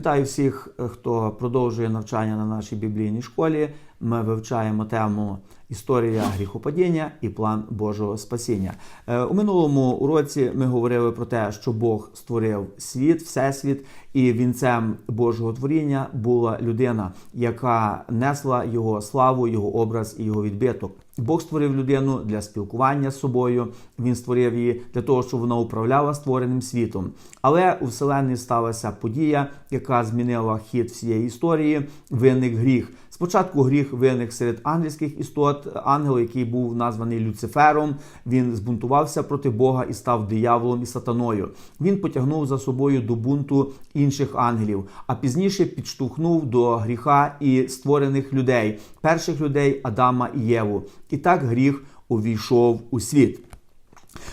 Вітаю всіх, е, хто продовжує навчання на нашій біблійній школі. Ми вивчаємо тему історія гріхопадіння і план Божого спасіння. Е, У минулому уроці ми говорили про те, що Бог створив світ, всесвіт, і вінцем Божого творіння була людина, яка несла його славу, його образ і його відбиток. Бог створив людину для спілкування з собою. Він створив її для того, щоб вона управляла створеним світом. Але у вселенні сталася подія, яка змінила хід всієї історії. Виник гріх. Спочатку гріх виник серед ангельських істот. Ангел, який був названий Люцифером, він збунтувався проти Бога і став дияволом і сатаною. Він потягнув за собою до бунту інших ангелів, а пізніше підштовхнув до гріха і створених людей, перших людей Адама і Єву. І так гріх увійшов у світ.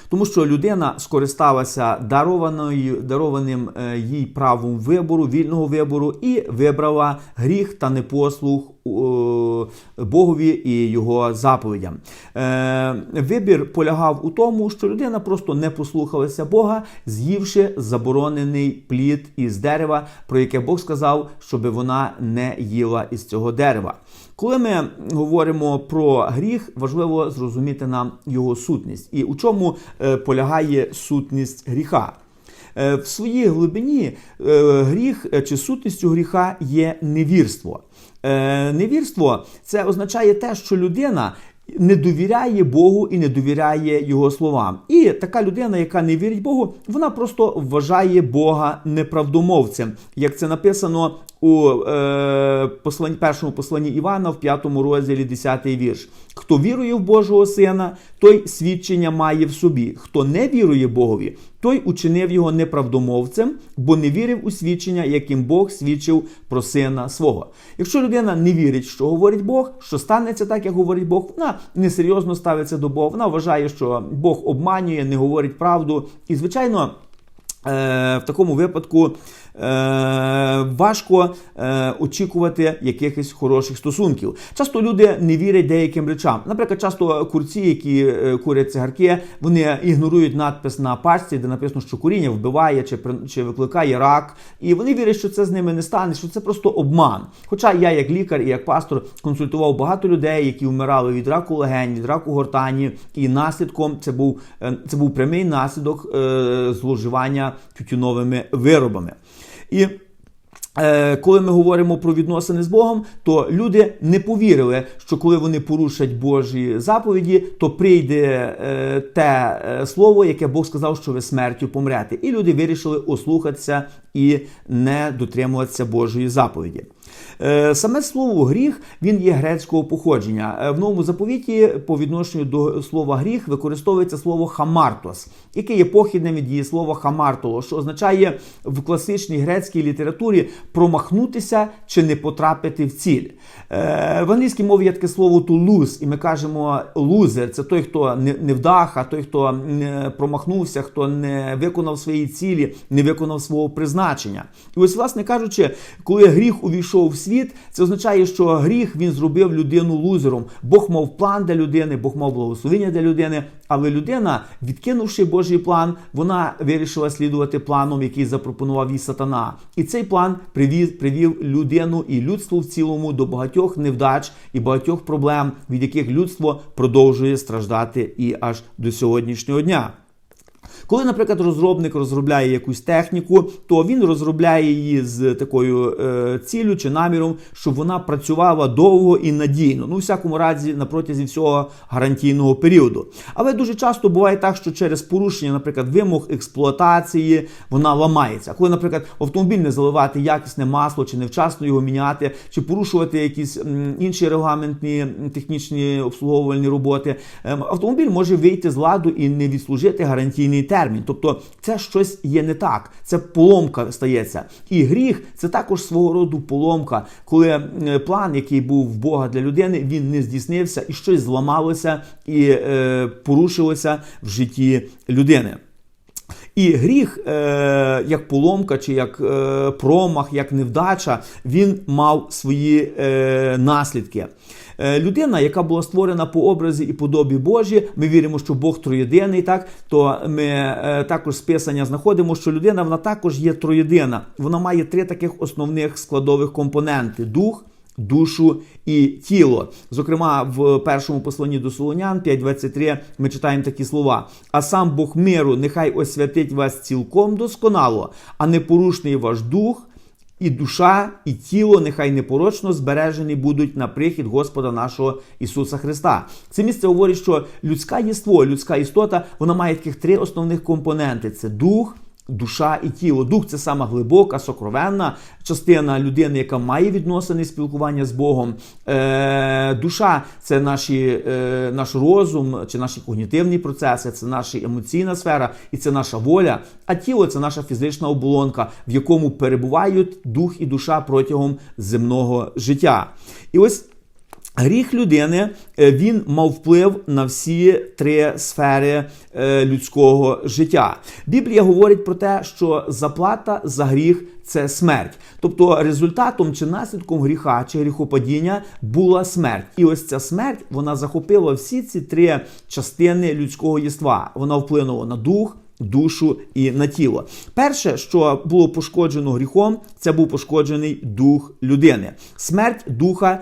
Тому що людина скористалася дарованою, дарованим е, їй правом вибору, вільного вибору, і вибрала гріх та непослух е, Богові і його заповідям. Е, Вибір полягав у тому, що людина просто не послухалася Бога, з'ївши заборонений плід із дерева, про яке Бог сказав, щоб вона не їла із цього дерева. Коли ми говоримо про гріх, важливо зрозуміти нам його сутність і у чому е, полягає сутність гріха. Е, В своїй глибині е, гріх чи сутністю гріха є невірство. Невірство це означає те, що людина не довіряє Богу і не довіряє Його словам. І така людина, яка не вірить Богу, вона просто вважає Бога неправдомовцем, як це написано у е, посланні, першому посланні Івана в п'ятому розділі 10 вірш. Хто вірує в Божого Сина, той свідчення має в собі. Хто не вірує Богові, той учинив його неправдомовцем, бо не вірив у свідчення, яким Бог свідчив про сина свого. Якщо людина не вірить, що говорить Бог, що станеться так, як говорить Бог, вона несерйозно ставиться до Бога. Вона вважає, що Бог обманює, не говорить правду. І, звичайно, е, в такому випадку. Е, важко е, очікувати якихось хороших стосунків. Часто люди не вірять деяким речам. Наприклад, часто курці, які е, курять цигарки, вони ігнорують надпис на пачці, де написано, що куріння вбиває чи, чи викликає рак, і вони вірять, що це з ними не стане, що це просто обман. Хоча я, як лікар і як пастор, консультував багато людей, які вмирали від раку легень, від раку гортані, і наслідком це був це був прямий наслідок зловживання тютюновими виробами. І е, коли ми говоримо про відносини з Богом, то люди не повірили, що коли вони порушать Божі заповіді, то прийде е, те е, слово, яке Бог сказав, що ви смертю помрете. І люди вирішили ослухатися і не дотримуватися Божої заповіді. Е, Саме слово гріх він є грецького походження. Е, В новому заповіті по відношенню до слова гріх використовується слово хамартос, яке є похідним від дієслова хамартоло, що означає в класичній грецькій літературі промахнутися чи не потрапити в ціль. Е, В англійській мові є таке слово to lose, і ми кажемо лузер це той, хто не не вдах, а той, хто не промахнувся, хто не виконав свої цілі, не виконав свого призначення. І ось, власне кажучи, коли гріх увійшов в світ, це означає, що гріх він зробив людину лузером. Бог мав план для людини, Бог мав благословення для людини. Але людина, відкинувши Божий план, вона вирішила слідувати планом, який запропонував їй сатана. І цей план привів, привів людину і людство в цілому до багатьох невдач і багатьох проблем, від яких людство продовжує страждати і аж до сьогоднішнього дня. Коли, наприклад, розробник розробляє якусь техніку, то він розробляє її з такою е, ціллю чи наміром, щоб вона працювала довго і надійно. Ну, у всякому разі, на протязі всього гарантійного періоду. Але дуже часто буває так, що через порушення, наприклад, вимог експлуатації вона ламається. Коли, наприклад, автомобіль не заливати якісне масло, чи невчасно його міняти, чи порушувати якісь інші регламентні технічні обслуговувальні роботи, ем, автомобіль може вийти з ладу і не відслужити гарантійний термін. Тобто це щось є не так, це поломка стається. І гріх це також свого роду поломка, коли план, який був в Бога для людини, він не здійснився і щось зламалося і е, порушилося в житті людини. І гріх, е, як поломка, чи як е, промах, як невдача, він мав свої е, наслідки. Е, Людина, яка була створена по образі і подобі Божі, ми віримо, що Бог троєдиний, так то ми е, також з писання знаходимо, що людина вона також є троєдина. Вона має три таких основних складових компоненти: дух. Душу і тіло. Зокрема, в першому посланні до Солонян 5.23 ми читаємо такі слова: а сам Бог миру нехай освятить вас цілком досконало, а непорушний ваш дух, і душа, і тіло нехай непорочно збережені будуть на прихід Господа нашого Ісуса Христа. Це місце говорить, що людська єство, людська істота, вона має таких три основних компоненти: це дух. Душа і тіло. Дух це сама глибока, сокровенна частина людини, яка має відносини спілкування з Богом. Е, Душа це наші, е, наш розум чи наші когнітивні процеси, це наша емоційна сфера і це наша воля. А тіло це наша фізична оболонка, в якому перебувають дух і душа протягом земного життя. І ось. Гріх людини е, він мав вплив на всі три сфери е, людського життя. Біблія говорить про те, що заплата за гріх це смерть. Тобто результатом чи наслідком гріха чи гріхопадіння була смерть. І ось ця смерть вона захопила всі ці три частини людського єства. Вона вплинула на дух душу і на тіло. Перше, що було пошкоджено гріхом, це був пошкоджений дух людини. Смерть духа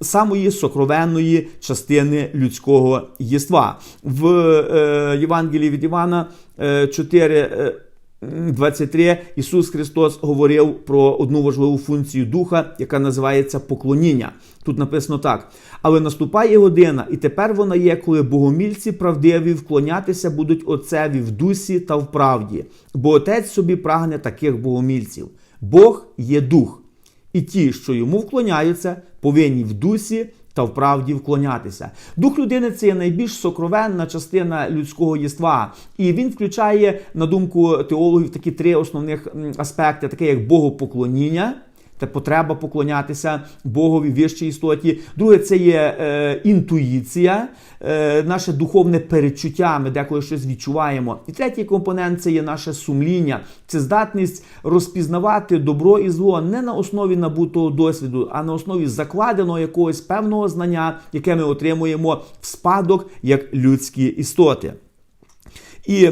самої сокровенної частини людського єства. В е, Євангелії від Івана е, 4. Е, 23 Ісус Христос говорив про одну важливу функцію духа, яка називається поклоніння. Тут написано так: але наступає година, і тепер вона є, коли богомільці правдиві вклонятися будуть Отцеві в дусі та в правді, бо Отець собі прагне таких богомільців. Бог є дух, і ті, що йому вклоняються, повинні в дусі та в правді вклонятися. Дух людини це є найбільш сокровенна частина людського єства, і він включає, на думку теологів, такі три основних аспекти: таке як богопоклоніння. Це потреба поклонятися Богові вищій істоті. Друге, це є е, інтуїція, е, наше духовне перечуття. Ми деколи щось відчуваємо. І третій компонент це є наше сумління, це здатність розпізнавати добро і зло не на основі набутого досвіду, а на основі закладеного якогось певного знання, яке ми отримуємо в спадок як людські істоти. І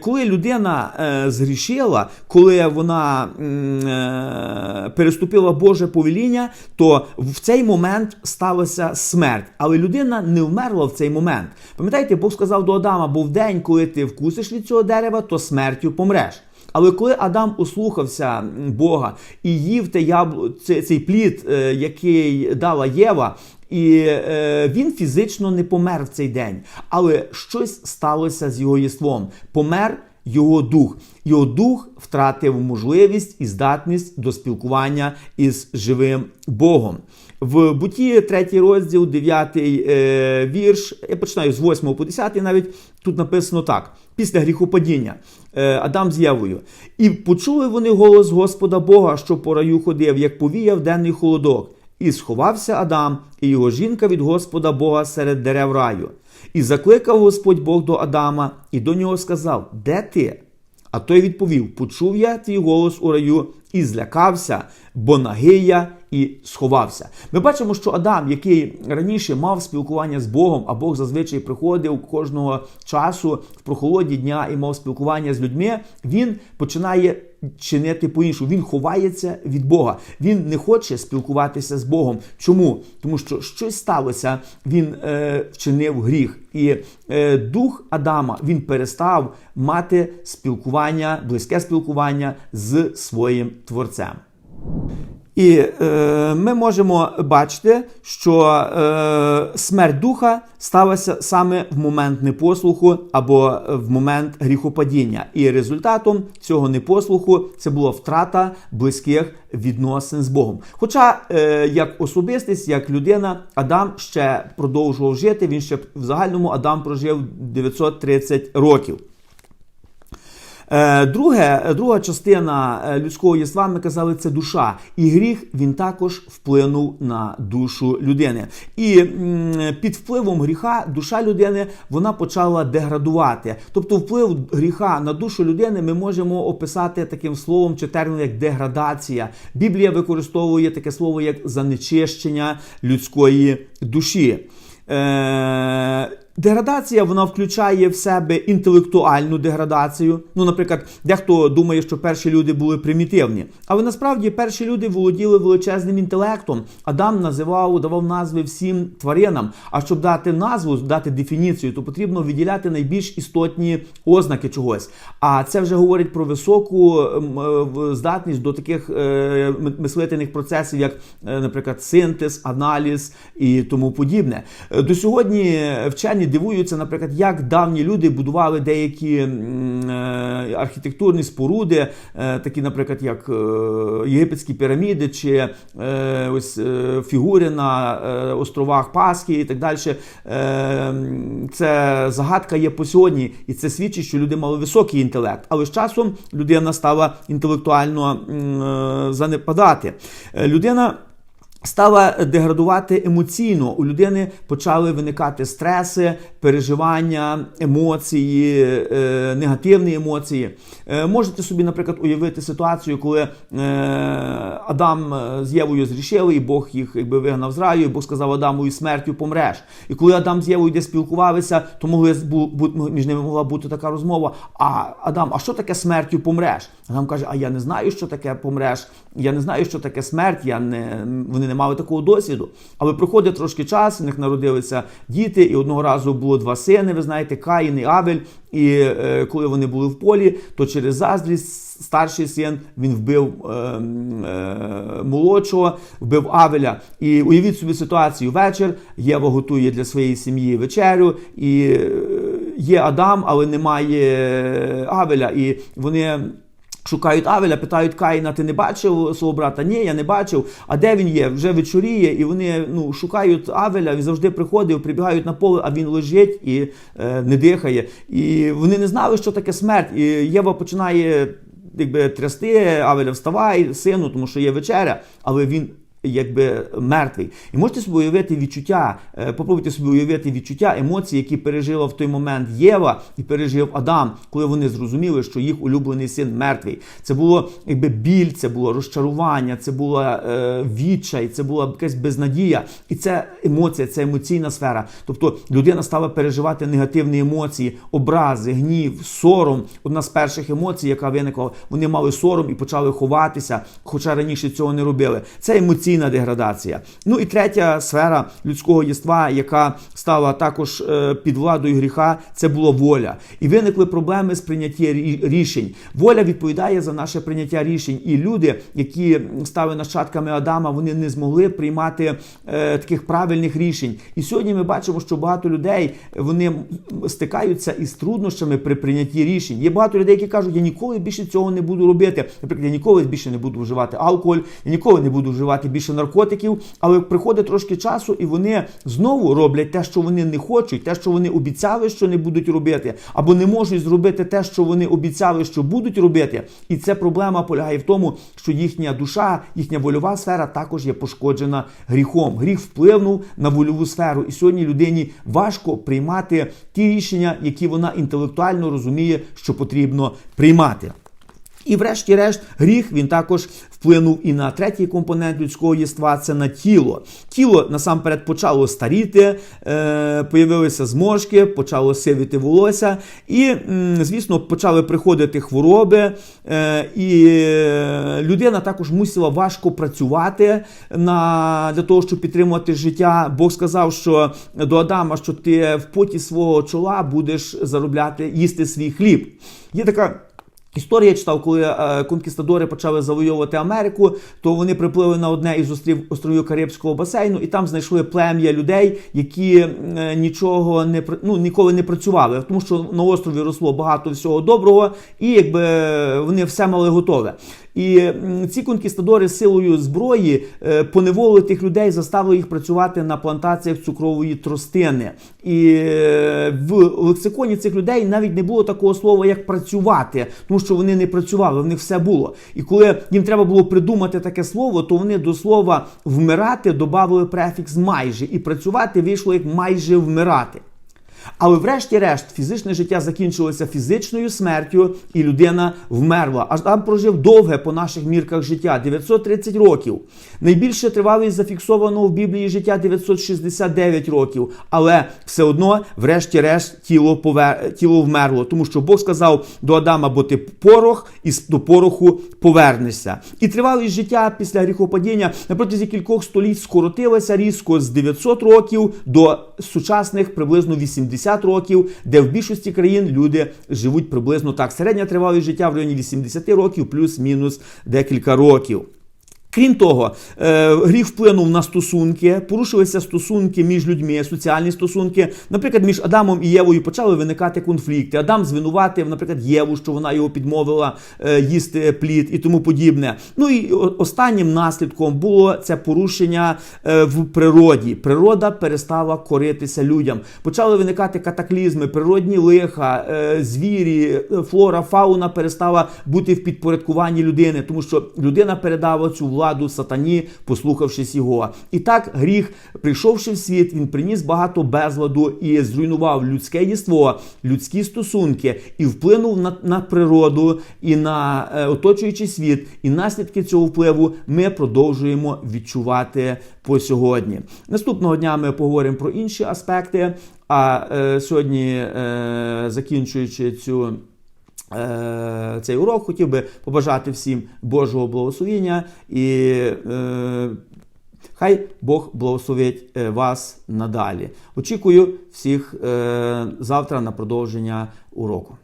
коли людина е, згрішила, коли вона е, переступила Боже повеління, то в цей момент сталася смерть. Але людина не вмерла в цей момент. Пам'ятаєте, Бог сказав до Адама: бо в день, коли ти вкусиш від цього дерева, то смертю помреш. Але коли Адам услухався Бога і їв те яблу, цей плід, е, який дала Єва, і е, він фізично не помер в цей день, але щось сталося з його єством. Помер його дух. Його дух втратив можливість і здатність до спілкування із живим Богом. В буті, третій розділ, дев'ятий е, вірш. Я починаю з 8 по 10, навіть тут написано так: після гріхопадіння е, Адам з Євою. І почули вони голос Господа Бога, що по раю ходив, як повіяв денний холодок. І сховався Адам і його жінка від Господа Бога серед дерев раю. І закликав Господь Бог до Адама і до нього сказав: Де ти? А той відповів: Почув я твій голос у раю і злякався, бо нагий я і сховався. Ми бачимо, що Адам, який раніше мав спілкування з Богом, а Бог зазвичай приходив кожного часу в прохолоді дня і мав спілкування з людьми, він починає чинити по-іншому. Він ховається від Бога. Він не хоче спілкуватися з Богом. Чому? Тому що щось сталося, він е, вчинив гріх. І е, дух Адама він перестав мати спілкування, близьке спілкування з своїм творцем. І е, ми можемо бачити, що е, смерть духа сталася саме в момент непослуху або в момент гріхопадіння. І результатом цього непослуху це була втрата близьких відносин з Богом. Хоча, е, як особистість, як людина, Адам ще продовжував жити. Він ще в загальному Адам прожив 930 років. Е, Друге, друга частина е, людського єства, ми казали, це душа. І гріх він також вплинув на душу людини. І під впливом гріха душа людини вона почала деградувати. Тобто, вплив гріха на душу людини ми можемо описати таким словом чи терміном як деградація. Біблія використовує таке слово як занечищення людської душі. Е, Деградація вона включає в себе інтелектуальну деградацію. Ну, наприклад, дехто думає, що перші люди були примітивні, але насправді перші люди володіли величезним інтелектом. Адам називав, давав назви всім тваринам. А щоб дати назву, дати дефініцію, то потрібно виділяти найбільш істотні ознаки чогось. А це вже говорить про високу ем, е, здатність до таких е, мислительних процесів, як, е, наприклад, синтез, аналіз і тому подібне. До сьогодні вчені дивуються, наприклад, як давні люди будували деякі е, архітектурні споруди, е, такі, наприклад, як е, єгипетські піраміди чи ось фігури на островах Пасхи і так далі. Це загадка є по сьогодні, і це свідчить, що люди мали високий інтелект. Але з часом людина стала інтелектуально занепадати. Людина стала деградувати емоційно. У людини почали виникати стреси, переживання, емоції, е, негативні емоції. Е, можете собі, наприклад, уявити ситуацію, коли е, Адам з Євою зрішили, і Бог їх якби вигнав з раю, і Бог сказав Адаму, і смертю помреш. І коли Адам з Євою де спілкувалися, то могли між ними могла бути така розмова. А Адам, а що таке смертю помреш? Адам каже: А я не знаю, що таке помреш. Я не знаю, що таке смерть. Я не вони не мали такого досвіду. Але проходить трошки час, в них народилися діти, і одного разу було два сини. Ви знаєте, Каїн і Авель. І е, коли вони були в полі, то через заздрість старший син він вбив е, е, молодшого, вбив Авеля. І уявіть собі ситуацію вечір. Єва готує для своєї сім'ї вечерю, і е, є Адам, але немає Авеля. І вони. Шукають Авеля, питають Каїна, ти не бачив свого брата? Ні, я не бачив. А де він є? Вже вечоріє, і вони ну, шукають Авеля, він завжди приходив, прибігають на поле, а він лежить і е, не дихає. І вони не знали, що таке смерть. І Єва починає якби трясти Авеля, вставай, сину, тому що є вечеря, але він. Якби мертвий, і можете собі уявити відчуття, е, попробуйте собі уявити відчуття, емоції, які пережила в той момент Єва і пережив Адам, коли вони зрозуміли, що їх улюблений син мертвий. Це було якби біль, це було розчарування, це була е, відчай, це була якась безнадія. І це емоція, це емоційна сфера. Тобто людина стала переживати негативні емоції, образи, гнів, сором. Одна з перших емоцій, яка виникла, вони мали сором і почали ховатися, хоча раніше цього не робили. Це емоційна деградація. Ну і третя сфера людського єства, яка стала також е, під владою гріха, це була воля. І виникли проблеми з прийняття рішень. Воля відповідає за наше прийняття рішень. І люди, які стали нащадками Адама, вони не змогли приймати е, таких правильних рішень. І сьогодні ми бачимо, що багато людей вони стикаються із труднощами при прийнятті рішень. Є багато людей, які кажуть, я ніколи більше цього не буду робити. Наприклад, я ніколи більше не буду вживати алкоголь, я ніколи не буду вживати більше наркотиків. Але приходить трошки часу, і вони знову роблять те, що вони не хочуть, те, що вони обіцяли, що не будуть робити, або не можуть зробити те, що вони обіцяли, що будуть робити. І ця проблема полягає в тому, що їхня душа, їхня вольова сфера також є пошкоджена гріхом. Гріх впливнув на вольову сферу, і сьогодні людині важко приймати ті рішення, які вона інтелектуально розуміє, що потрібно приймати. І, врешті-решт, гріх він також вплинув і на третій компонент людського єства це на тіло. Тіло насамперед почало старіти, е, появилися зморшки, почало сивіти волосся, і, звісно, почали приходити хвороби. Е, і е, людина також мусила важко працювати на, для того, щоб підтримувати життя. Бог сказав, що до Адама, що ти в поті свого чола будеш заробляти, їсти свій хліб. Є така Історія читав, коли е, конкістадори почали завойовувати Америку, то вони приплили на одне із острів островів Карибського басейну, і там знайшли плем'я людей, які е, нічого не ну, ніколи не працювали, тому що на острові росло багато всього доброго, і якби вони все мали готове. І ці конкістадори силою зброї е, поневолили тих людей, заставили їх працювати на плантаціях цукрової тростини. І е, в лексиконі цих людей навіть не було такого слова, як працювати, тому що вони не працювали, в них все було. І коли їм треба було придумати таке слово, то вони до слова вмирати додали префікс майже, і працювати вийшло як майже вмирати. Але врешті-решт фізичне життя закінчилося фізичною смертю, і людина вмерла. Аж там прожив довге по наших мірках життя 930 років. Найбільше тривалість зафіксованого в Біблії життя 969 років. Але все одно, врешті-решт, тіло повер... тіло вмерло, тому що Бог сказав до Адама, бо ти порох, і до пороху повернешся. І тривалість життя після гріхопадіння протязі кількох століть скоротилася різко з 900 років до сучасних приблизно 80 років, де в більшості країн люди живуть приблизно так. Середня тривалість життя в районі 80 років, плюс-мінус декілька років. Крім того, е, гріх вплинув на стосунки, порушилися стосунки між людьми, соціальні стосунки. Наприклад, між Адамом і Євою почали виникати конфлікти. Адам звинуватив, наприклад, Єву, що вона його підмовила е, їсти плід і тому подібне. Ну і останнім наслідком було це порушення е, в природі. Природа перестала коритися людям. Почали виникати катаклізми, природні лиха, звірі, флора, фауна перестала бути в підпорядкуванні людини, тому що людина передала цю владу сатані, послухавшись його. І так гріх, прийшовши в світ, він приніс багато безладу і зруйнував людське єство, людські стосунки і вплинув на, на природу і на е, оточуючий світ. І наслідки цього впливу ми продовжуємо відчувати по сьогодні. Наступного дня ми поговоримо про інші аспекти. А е, сьогодні, е, закінчуючи цю. Е, цей урок хотів би побажати всім Божого благословення і е, хай Бог благословить е, вас надалі. Очікую всіх завтра на продовження уроку.